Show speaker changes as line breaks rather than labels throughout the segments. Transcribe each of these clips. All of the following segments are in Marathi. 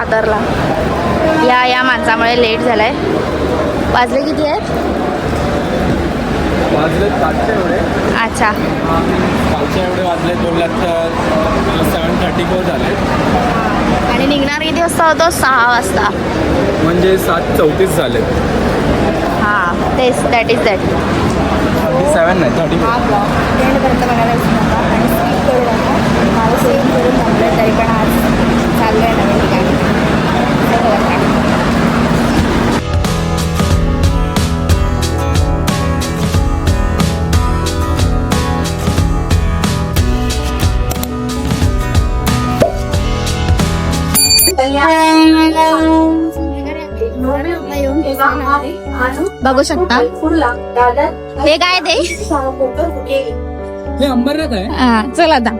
दादरला या या माणसामुळे लेट झालाय. वाजले किती आहेत? अच्छा.
एवढे वाजले सेवन थर्टी फोर झाले.
आणि निघणार किती वाजता होतो? सहा वाजता.
म्हणजे सात चौतीस झाले.
हां तेच that is that
thirty seven नाही थर्टी
हा बघायला आणि स्किप करू नका. माझं सेम करून थांबलं तरी पण आज चाललं आहे नवीन बघा. बघू शकता. हे काय ते?
हे अंबरनाथ आहे.
हा, चल आता.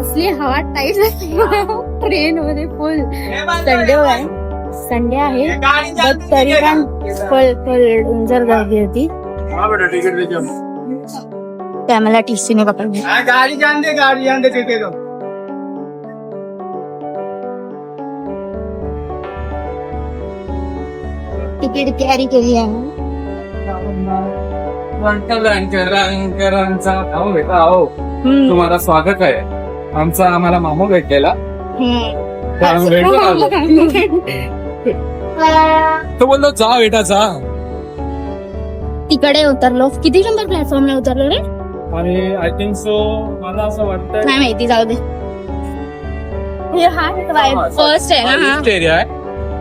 असली हवा टाईट ट्रेन मध्ये फुल संडे आहे संडे आहे. तरी पण फुल फुल डेंजर गर्दी होती. ते आम्हाला टीसीने पकडले?
गाडी जान दे गाडी जान दे तिथे
तिकीट कॅरी केली आहे.
हो.
हम्म.
तुम्हाला स्वागत आहे. आमचा आम्हाला मामू भेटलेला. तो बोललो जा बेटा जा.
तिकडे उतरलो. किती नंबर प्लॅटफॉर्मला उतरलो रे?
आणि आय थिंक सो मला असं वाटतं
नाही माहिती जाऊ दे. हे फर्स्ट आहे ना हा.
एरिया आहे.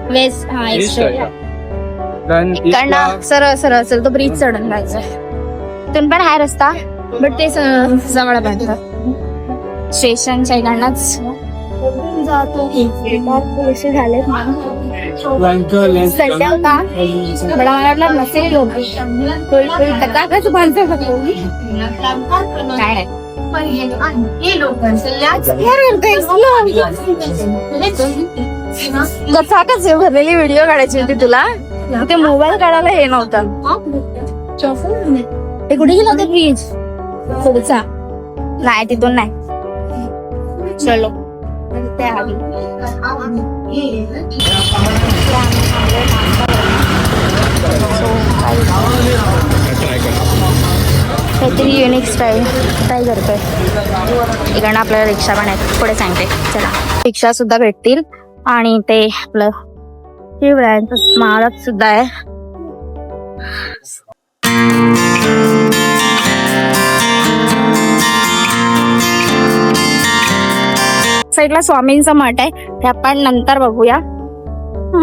वेस्ट हा ईस्ट?
Then ला-
इकडनं सरळ सरळ असेल तो ब्रिज चढून जायचंय. तिथून पण आहे रस्ता बट ते स- जवळ स्टेशनच्या इकडनंच. पैसे झालेत
Blanker, Lancer.
संडे होता. नसेल लोक होती. काय? हे भरलेली व्हिडिओ काढायची होती तुला? ते मोबाईल काढायला हे नव्हतं. ते कुठे गेला ते ब्रिज पुढचा. नाही तिथून नाही. चलो. ते काहीतरी युनिक स्टाईल ट्राय करतोय. इकडनं आपल्याला रिक्षा पण आहेत. पुढे सांगते. चला. रिक्षा सुद्धा भेटतील. आणि ते आपलं हे स्मारक महाराज सुद्धा आहे. साईडला स्वामींचं मठ आहे ते आपण नंतर बघूया.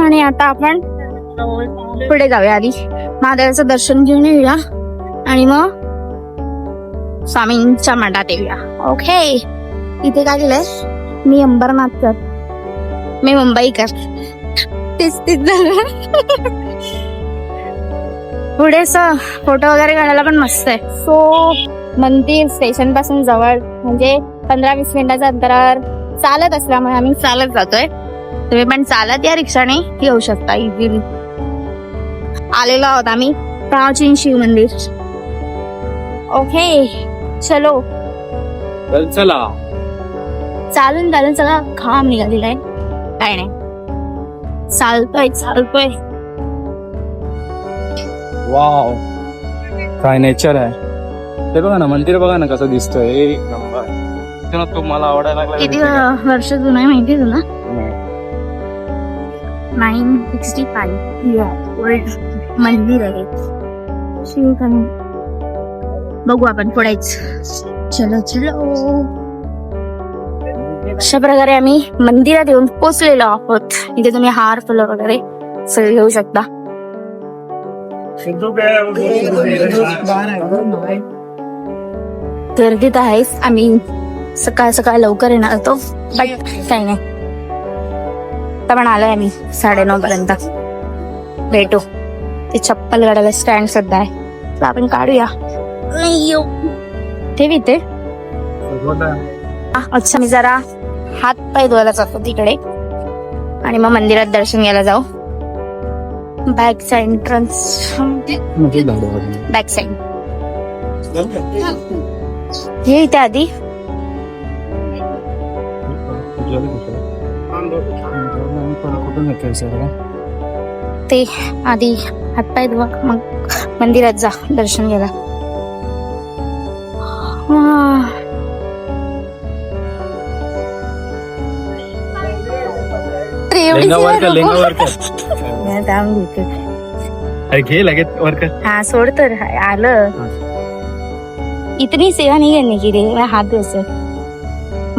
आणि आता आपण पुढे जाऊया आधी. महादेवाचं दर्शन घेऊन येऊया. आणि मग स्वामींच्या मठात येऊया. ओके इथे काय केलंय? मी अंबरनाथकर मी मुंबईकर तेच तेच झालं. पुढे फोटो वगैरे काढायला पण मस्त आहे. सो मंदिर स्टेशनपासून जवळ म्हणजे पंधरा वीस मिनिटाच्या अंतरावर चालत असल्यामुळे आम्ही चालत जातोय. तुम्ही पण चालत या रिक्षाने. येऊ शकता इझिली आलेलो आहोत आम्ही. प्राचीन शिव मंदिर. ओके चलो.
चला
चालून चालून सगळा घाम निघालेला आहे. काय नाही. चालतोय चालतोय.
वाव काय नेचर आहे. ते बघा ना मंदिर बघा ना कसं दिसतंय. एक नंबर. ते ना तो मला आवडायला लागला
किती वर्ष जुना आहे माहिती आहे तुला. Nine sixty five. ओल्ड मंदिर आहे. शिवकानी बघू आपण पुढेच. चलो चलो. अशा प्रकारे आम्ही मंदिरात येऊन पोचलेलो आहोत. इथे तुम्ही हार फुलं वगैरे सगळे घेऊ शकता. गर्दीत आहेच आम्ही. सकाळ सकाळ लवकर येणार होतो बट काही नाही. पण आलोय आम्ही साडेनऊ पर्यंत. भेटू. ते चप्पल गाडायला स्टँड सध्या आहे. तर आपण काढूया. ठेव इथे. आ, अच्छा मी जरा हात पाय धुवायला जातो तिकडे. आणि मग मंदिरात दर्शन घ्यायला जाऊ. बॅकचा एंट्रन्स बॅक साइड हे इथे आधी.
कुठून
ते आधी हातपाय धुवा मग मंदिरात जा. दर्शन घ्यायला. हा. हा सोड तर. आलं. इतनी सेवा नहीं करने की रे. मैं हाथ धो से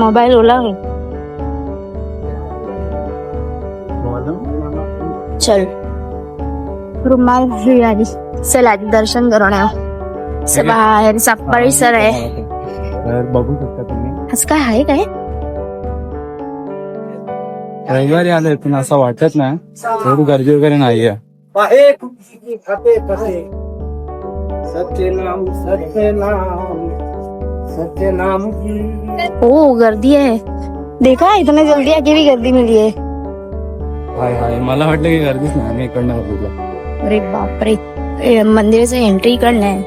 मोबाइल ओला है चल. रुमाल ही आली. चल आधी दर्शन करून येऊ. असं बाहेरचा परिसर आहे.
बघू शकता तुम्ही.
असं काय आहे काय?
रविवारी आलोय पण असं वाटत नाही. एवढी गर्दी वगैरे नाहीये.
पाहे खुशी फते फते सत्य नाम सत्य नाम. सत्य नाम
ओ गर्दी है देखा इतने जल्दी आके भी गर्दी मिली है.
हाय हाय. मला वाटलं की गर्दीच नाही मी इकडनं बघितलं
अरे बापरे. ए, मंदिराचं एंट्री इकडनं आहे.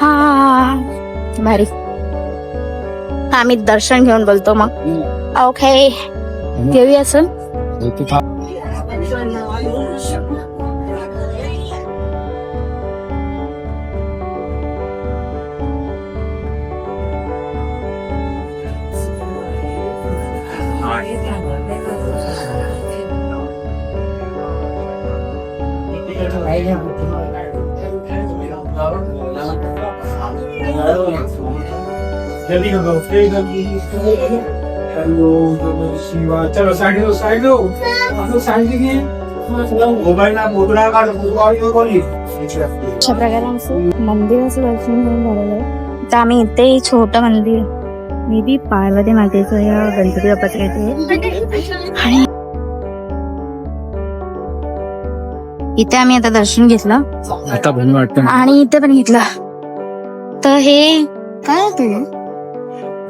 हा भारी. आम्ही दर्शन घेऊन बोलतो मग. ओके असं
इथे
शिवा चलो साइड लो साइड लो हम लोग साइड दिए मोबाईल ना मुद्रा काढ मुद्रा कोणी
अशा प्रकारे आमचं मंदिराचं दर्शन घेऊन झालेलं आहे तर आम्ही इथे छोटं मंदिर। मे बी पार्वती मातेचं या गणपती बाप्पाचं इथे आणि इथे आम्ही आता दर्शन घेतलं।
आता भूमी वाटतं
आणि इथे पण घेतलं। तर हे काय आहे ते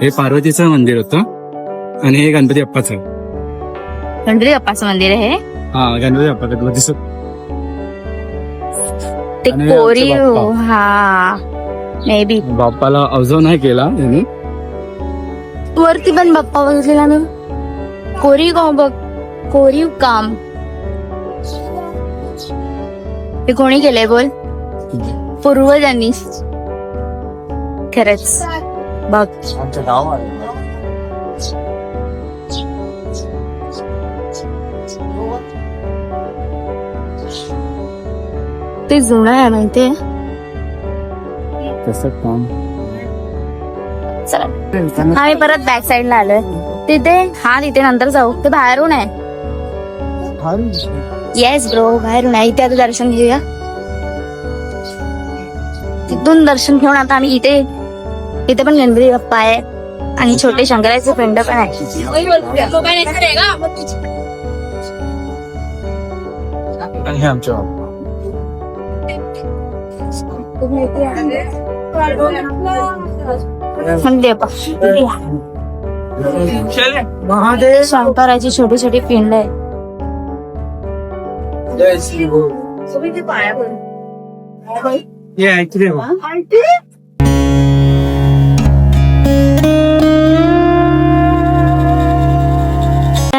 हे पार्वतीचं मंदिर होतं. आणि हे गणपती बाप्पाचं
गणपती बाप्पाचं मंदिर आहे हे.
हा गणपती
ते
आणि हे आमचे
कोरीव
बाप्पा.
हा मे बी
बाप्पाला अवजव नाही केला यांनी.
वरती पण बाप्पा बघितलेला ना. कोरीव काम बघ. कोरीव काम. हे कोणी केलंय बोल? पूर्वजांनी. खरंच. बघ.
आमचं गाव
ते जुनं आहे माहितीये?
तसं काम?
चला. आम्ही परत बॅक साईडला आलोय. तिथे हा तिथे नंतर जाऊ. ते बाहेरून आहे. येस ब्रो बाहेरून आहे. इथे आता दर्शन घेऊया. तिथून दर्शन घेऊन आता आम्ही इथे इथे पण गणपती बाप्पा आहे. आणि छोटे शंकराचे पिंड पण आहे.
आणि हे आमच्या
महादेव.
शंकराची छोटी छोटी पिंड आहे
जय श्री गुरु.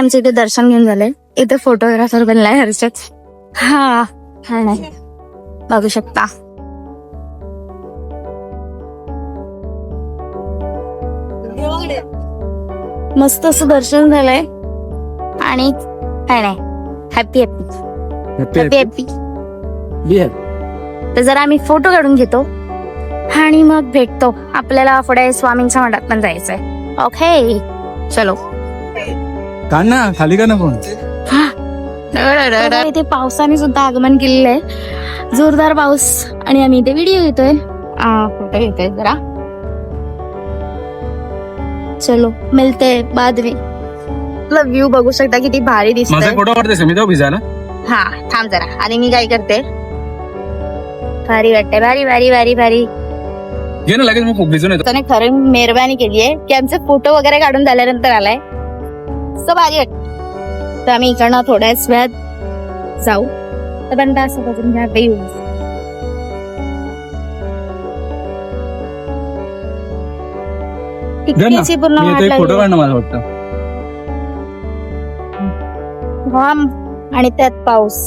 ये ऐकले
आमचं इथे दर्शन घेऊन झालंय. इथे फोटोग्राफर बनलाय हर्षद. हा हा नाही. बघू शकता. मस्त असं दर्शन झालंय. आणि काय नाही. हॅपी हॅपी हॅपी हॅपी तर जरा आम्ही फोटो काढून घेतो. आणि मग भेटतो. आपल्याला पुढे स्वामींच्या मठात पण जायचंय. ओके चलो.
काढ ना खाली का ना फोन.
तर इथे पावसाने सुद्धा आगमन केलेलं आहे. जोरदार पाऊस आणि आम्ही इथे व्हिडिओ घेतोय. आ, फोटो घेतोय जरा. चलो मिलते बाद में व्ह्यू बघू शकता किती भारी
माझा
दिसतोय
फोटो काढतेस मी जाऊ भिजायला
हा थांब जरा. आणि मी काय करते? भारी वाटते भारी भारी भारी भारी.
घे ना लगेच मी भिजून येतो.
त्याने खरं मेहरबानी केली आहे की आमचे फोटो वगैरे काढून झाल्यानंतर आलाय. सो भारी वाटत तर आम्ही इकडनं थोड्याच वेळात जाऊ. तर पण असं बघून घ्या येऊ. टिक्कीची पूर्ण
फोटो. काढणं मला वाटतं
घाम आणि त्यात पाऊस.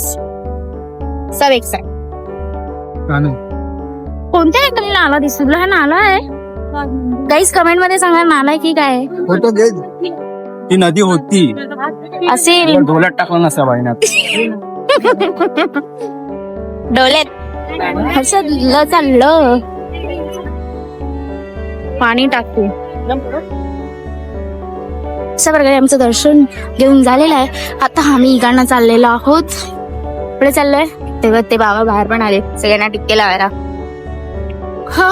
सब एक साईड? कोणत्या ठिकाणी नाला दिसतो? हा नाला आहे. काहीच कमेंटमध्ये सांगा नाला आहे की काय?
फोटो घे.
ती नदी होती.
असेल
पण डोल्यात टाकलं नसत्या बाईनात
डोल्यात असं ल चाललं. पाणी टाकू अशा प्रकारे आमचं दर्शन घेऊन झालेलं आहे. आता आम्ही इकडनं चाललेलो आहोत. पुढे चाललोय. तेव्हा ते बाबा बाहेर पण आले. सगळ्यांना टिक्के लावायला. हा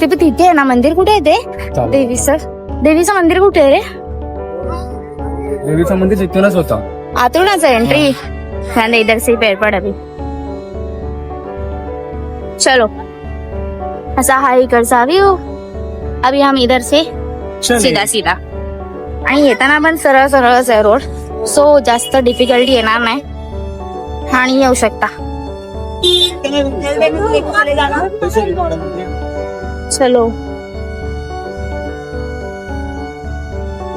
ते पण तिथे आहे ना मंदिर कुठे आहे ते. देवीचं. देवीचं मंदिर कुठे आहे रे?
देवीचं मंदिर तिथूनच होता.
आतूनच है एंट्री मैंने इधर से ही पैर पड़ अभी चलो. ऐसा हा इकडचा व्यू अभी हम इधर से सीधा सीधा आणि येताना पण सरळ सरळच आहे रोड सो जास्त डिफिकल्टी येणार नाही. आणि येऊ शकता. चलो.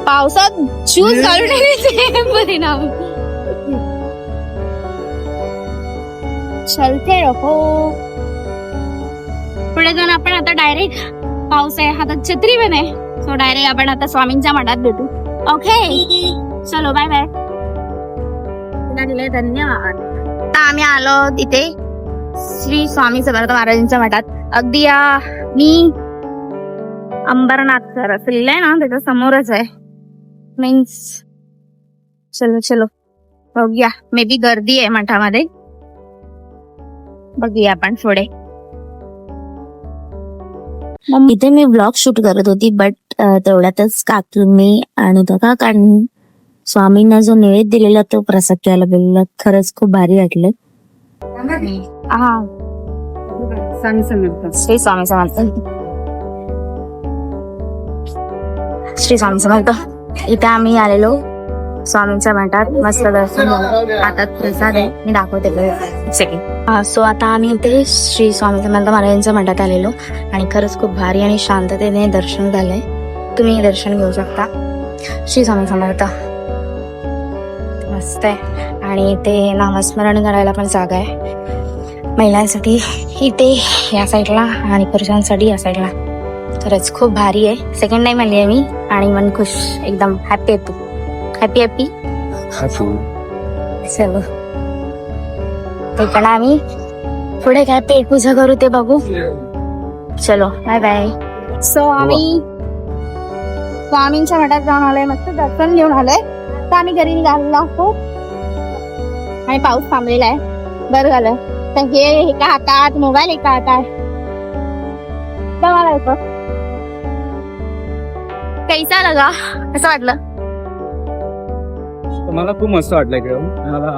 पावसात शूज घालून येण्याचे परिणाम. चलते रहो. पुढे जाऊन आपण आता डायरेक्ट पाऊस आहे. हातात छत्री पण आहे. सो डायरेक्ट आपण आता स्वामींच्या मठात भेटू. ओके चलो बाय बाय धन्यवाद. आम्ही आलो तिथे श्री स्वामी समर्थ महाराजांच्या मठात. अगदी या मी अंबरनाथ सर असलेलं आहे ना त्याच्या समोरच आहे. मीन्स चलो चलो. बघूया. मे बी गर्दी आहे मठामध्ये. बघूया आपण पुढे.
इथे मी ब्लॉग शूट करत होती बट तेवढ्यातच काकींनी आणि त्या काकांनी स्वामींना जो निवेद दिलेला तो प्रसाद घ्यायला बोलला खरंच खूप भारी वाटलं.
हा. श्री स्वामी समर्थ. श्री स्वामी समर्थ. इथे आम्ही आलेलो. स्वामींच्या मठात मस्त दर्शन. हातात प्रसाद आहे. मी दाखवते सेकंड सो आता आम्ही इथे श्री स्वामी समर्थ महाराजांच्या मठात आलेलो. आणि खरंच खूप भारी आणि शांततेने दर्शन झालंय. तुम्ही दर्शन घेऊ शकता. श्री स्वामी समर्थ. मस्त आहे. आणि इथे नामस्मरण करायला पण जागा आहे. महिलांसाठी इथे या साईडला आणि पुरुषांसाठी या साईडला खरंच खूप भारी आहे. सेकंड टाइम आली आहे मी आणि मन खुश एकदम हॅपी हॅपी हॅपी हॅपी चलो. तिकडं आम्ही पुढे काय पेट पूजा करू ते बघू. चलो बाय बाय सो आम्ही स्वामींच्या मठात जाऊन आलोय मस्त दर्शन घेऊन आलोय. तर आम्ही घरी निघालेलो आहोत. आणि पाऊस थांबलेला आहे. बरं झालं. तर हे एका हातात मोबाईल एका हातात. मला येतो कैसा लगा? कसं वाटलं?
मला खूप मस्त वाटलं इकडे.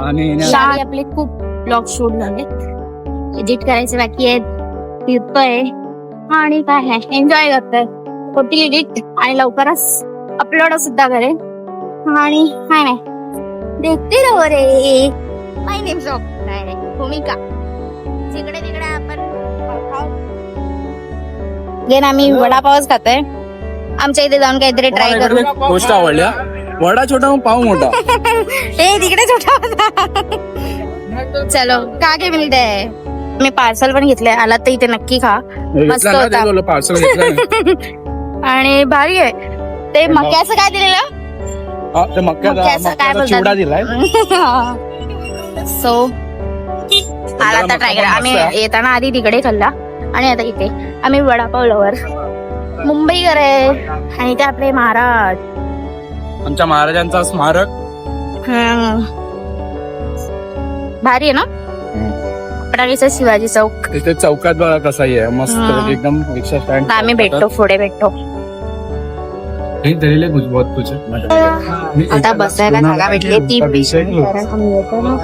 आणि
शाळी आपले खूप ब्लॉग शूट झाले. एडिट करायचे बाकी आहेत. फिरतोय. आणि काय आहे? एन्जॉय करतोय. होती एडिट आणि लवकरच अपलोड सुद्धा करेन. आणि काय नाही. देखते रहो रे. माय नेम ऑफ भूमिका. जिकडे तिकडे आपण गेन आम्ही वडापावच खातोय. आमच्या इथे जाऊन काहीतरी ट्राय करू.
गोष्ट आवडल्या? वडा छोटा मग पाव मोठा.
ए तिकडे छोटा होता. चलो का काय मिळते. मी पार्सल पण घेतलंय. आला तर इथे नक्की खा. मस्त होता.
पार्सल
आणि भारी आहे. ते मक्याचं काय दिलेलं?
हा, मक्याचा
काय?
चिवडा दिलाय.
सो आला आता ट्राय करा. आम्ही येताना आधी तिकडे खाल्ला. आणि आता इथे आम्ही वडापाव लवर मुंबईकर आहे. आणि ते आपले महाराज.
आमच्या महाराजांचा स्मारक.
भारी आहे ना? शिवाजी चौक.
तिथे चौकात बघा कसा आहे. मस्त
हा.
एकदम रिक्षा स्टँड
आम्ही भेटतो पुढे भेटतो.
दिलेले बहुत कुछ
आता बसायला जागा भेटली ती
विषय.
कारण आम्ही येतो ना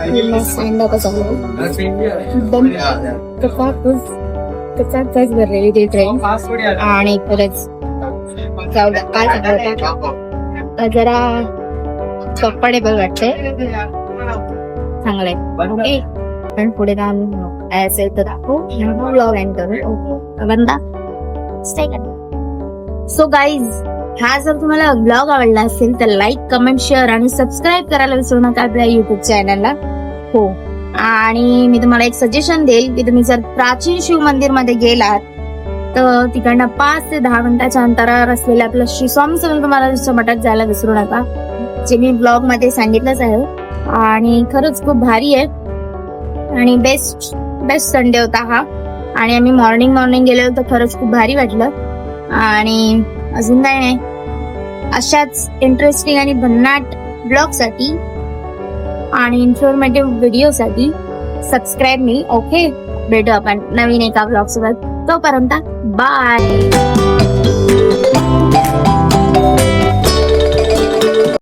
कचाकच भरलेली ती ट्रेन आणि खरंच जाऊ द्या काय सांगू आता जरा कम्फर्टेबल वाटते चांगलंय. ओके पण पुढे जाऊन काय असेल तर दाखवू ब्लॉग एंड करू. ओके बंदा. स्टे कर सो गाईज हा जर तुम्हाला ब्लॉग आवडला असेल तर लाईक कमेंट शेअर आणि सबस्क्राईब करायला विसरू नका आपल्या युट्यूब चॅनलला हो. आणि मी तुम्हाला एक सजेशन देईल की तुम्ही जर प्राचीन शिव मंदिरमध्ये गेलात तर तिकडनं पाच ते दहा मिनिटाच्या अंतरावर असलेलं आपलं श्री स्वामी समर्थ महाराजांच्या मठात जायला विसरू नका जे मी ब्लॉगमध्ये सांगितलंच आहे. आणि खरंच खूप भारी आहे. आणि बेस्ट बेस्ट संडे होता हा. आणि आम्ही मॉर्निंग मॉर्निंग गेलो तर खरंच खूप भारी वाटलं. आणि अजून काय नाही. अशाच इंटरेस्टिंग आणि भन्नाट ब्लॉगसाठी आणि इन्फॉर्मेटिव्ह व्हिडिओसाठी सबस्क्राईब मी. ओके भेटू आपण नवीन एका ब्लॉग सोबत. तोपर्यंत बाय